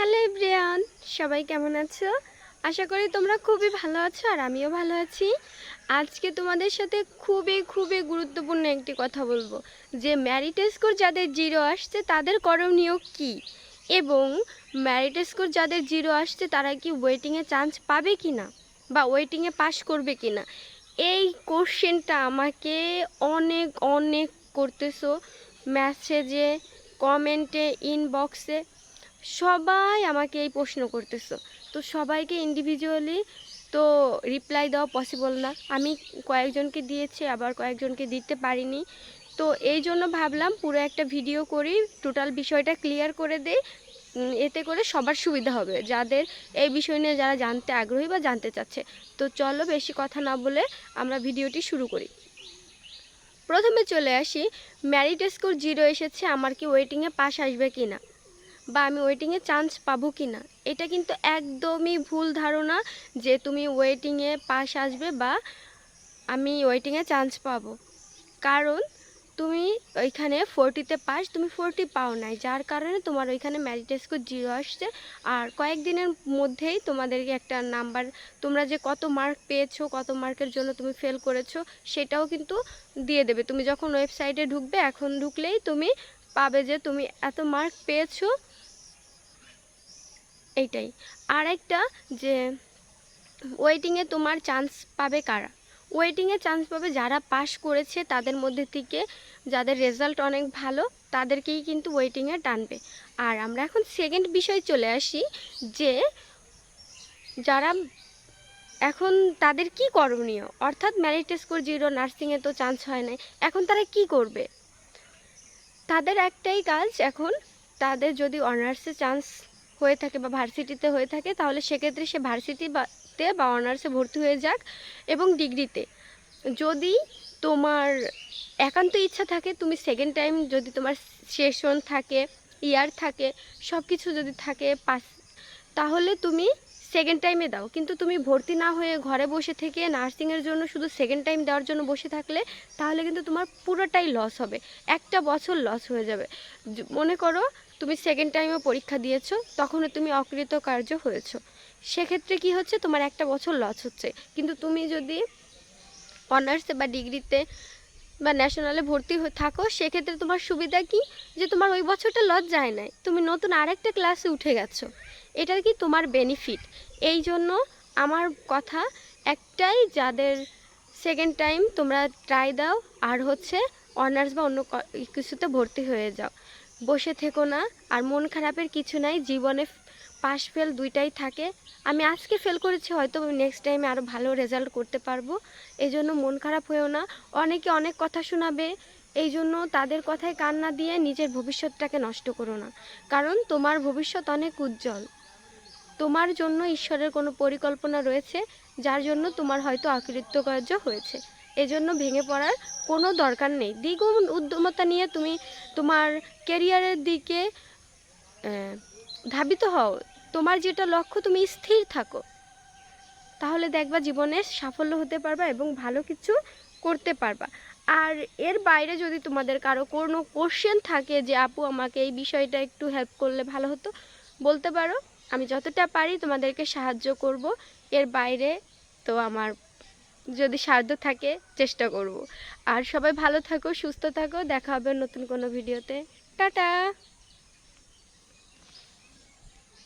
Hello Brian সবাই কেমন আছো? আশা করি তোমরা খুবই ভালো আছো আর আমিও ভালো আছি। আজকে তোমাদের সাথে খুবই খুবই গুরুত্বপূর্ণ একটি কথা বলব। যে ম্যারিট স্কোর যাদের জিরো আসছে, তাদের করণীয় কি? এবং ম্যারিট স্কোর যাদের জিরো আসছে, তারা কি ওয়েটিংয়ে চান্স পাবে কি না বা ওয়েটিংয়ে পাস করবে কি না এই কোশ্চেনটা আমাকে অনেক অনেক করতেছো। মেসেজে কমেন্টে ইনবক্সে সবাই আমাকে এই প্রশ্ন করতেছো। তো সবাইকে ইন্ডিভিজুয়ালি তো রিপ্লাই দেওয়া পসিবল না। আমি কয়েকজনকে দিয়েছি, আবার কয়েকজনকে দিতে পারিনি। তো এই জন্য ভাবলাম পুরো একটা ভিডিও করি টোটাল বিষয়টা ক্লিয়ার করে দেই। এতে করে সবার সুবিধা হবে। যাদের এই বিষয় নিয়ে যারা জানতে আগ্রহী বা জানতে চাচ্ছে। তো চলো বেশি কথা না বলে আমরা ভিডিওটি শুরু করি। প্রথমে চলে আসি ম্যারিট স্কোর জিরো এসেছে, আমার কি ওয়েটিংয়ে পাস আসবে কি না বা আমি ওয়েটিংয়ে চান্স পাবো কি না এটা কিন্তু একদমই ভুল ধারণা যে তুমি ওয়েটিংয়ে পাস আসবে বা আমি ওয়েটিংয়ে চান্স পাবো। কারণ তুমি ওইখানে ফোরটিতে পাস তুমি ফোরটি পাও নাই, যার কারণে তোমার ওইখানে ম্যারিট স্কোর জিরো আসছে। আর কয়েকদিনের মধ্যেই তোমাদেরকে একটা নাম্বার তোমরা যে কত মার্ক পেয়েছ, কত মার্কের জন্য তুমি ফেল করেছ, সেটাও কিন্তু দিয়ে দেবে। তুমি যখন ওয়েবসাইটে ঢুকবে, এখন ঢুকলেই তুমি পাবে যে তুমি এত মার্ক পেয়েছ এইটাই। আর একটা যে ওয়েটিংয়ে তোমার চান্স পাবে কারা? ওয়েটিংয়ে চান্স পাবে যারা পাশ করেছে তাদের মধ্যে থেকে, যাদের রেজাল্ট অনেক ভালো, তাদেরকেই কিন্তু ওয়েটিংয়ে টানবে। আর আমরা এখন সেকেন্ড বিষয় চলে আসি, যে যারা এখন তাদের কি করণীয়? অর্থাৎ ম্যারিট স্কোর জিরো নার্সিংয়ে তো চান্স হয় নাই। এখন তারা কি করবে? তাদের একটাই কাজ এখন, তাদের যদি অনার্সে চান্স হয়ে থাকে বা ভার্সিটিতে হয়ে থাকে, তাহলে সেক্ষেত্রে সে ভার্সিটিতে বা অনার্সে ভর্তি হয়ে যাক এবং ডিগ্রিতে। যদি তোমার একান্ত ইচ্ছা থাকে, তুমি সেকেন্ড টাইম যদি তোমার সেশন থাকে ইয়ার থাকে সব কিছু যদি থাকে, পাস, তাহলে তুমি সেকেন্ড টাইমে দাও। কিন্তু তুমি ভর্তি না হয়ে ঘরে বসে থেকে নার্সিংয়ের জন্য শুধু সেকেন্ড টাইম দেওয়ার জন্য বসে থাকলে, তাহলে কিন্তু তোমার পুরোটাই লস হবে। একটা বছর লস হয়ে যাবে। মনে করো তুমি সেকেন্ড টাইমে পরীক্ষা দিয়েছ, তখনও তুমি অকৃতকার্য হয়েছো। সেক্ষেত্রে কি হচ্ছে? তোমার একটা বছর লস হচ্ছে। কিন্তু তুমি যদি অনার্সে বা ডিগ্রিতে বা ন্যাশনালে ভর্তি থাকো, সেক্ষেত্রে তোমার সুবিধা কি? যে তোমার ওই বছরটা লস যায় নাই। তুমি নতুন আরেকটা ক্লাসে উঠে গেছো। এটা কি তোমার বেনিফিট এই জন্য আমার কথা একটাই যাদের সেকেন্ড টাইম তোমরা ট্রাই দাও, আর হচ্ছে অনার্স বা অন্য কিছুতে ভর্তি হয়ে যাও। বসে থেকো না, আর মন খারাপের কিছু নাই, জীবনে পাস ফেল দুইটাই থাকে। আমি আজকে ফেল করেছি, হয়তো নেক্সট টাইমে আরও ভালো রেজাল্ট করতে পারব। এই জন্য মন খারাপ হয়েও না। অনেকে অনেক কথা শোনাবে এই জন্য তাদের কথায় কান না দিয়ে নিজের ভবিষ্যৎটাকে নষ্ট করো না। কারণ তোমার ভবিষ্যৎ অনেক উজ্জ্বল। তোমার জন্য ঈশ্বরের কোনো পরিকল্পনা রয়েছে, যার জন্য তোমার হয়তো অকৃতকার্য হয়েছে। এজন্য ভেঙে পড়ার কোনো দরকার নেই। দ্বিগুণ উদ্যমতা নিয়ে তুমি তোমার কেরিয়ারের দিকে ধাবিত হও। তোমার যেটা লক্ষ্য, তুমি স্থির থাকো। তাহলে দেখবা জীবনে সাফল্য হতে পারবা এবং ভালো কিছু করতে পারবা। আর এর বাইরে যদি তোমাদের কারও কোনো কোশ্চেন থাকে যে, আপু, আমাকে এই বিষয়টা একটু হেল্প করলে ভালো হতো, বলতে পারো। আমি যতটা পারি তোমাদেরকে সাহায্য করব। এর বাইরে তো আমার যদি সাহায্য থাকে চেষ্টা করব। আর সবাই ভালো থাকো, সুস্থ থাকো, দেখা হবে নতুন কোনো ভিডিওতে। টাটা!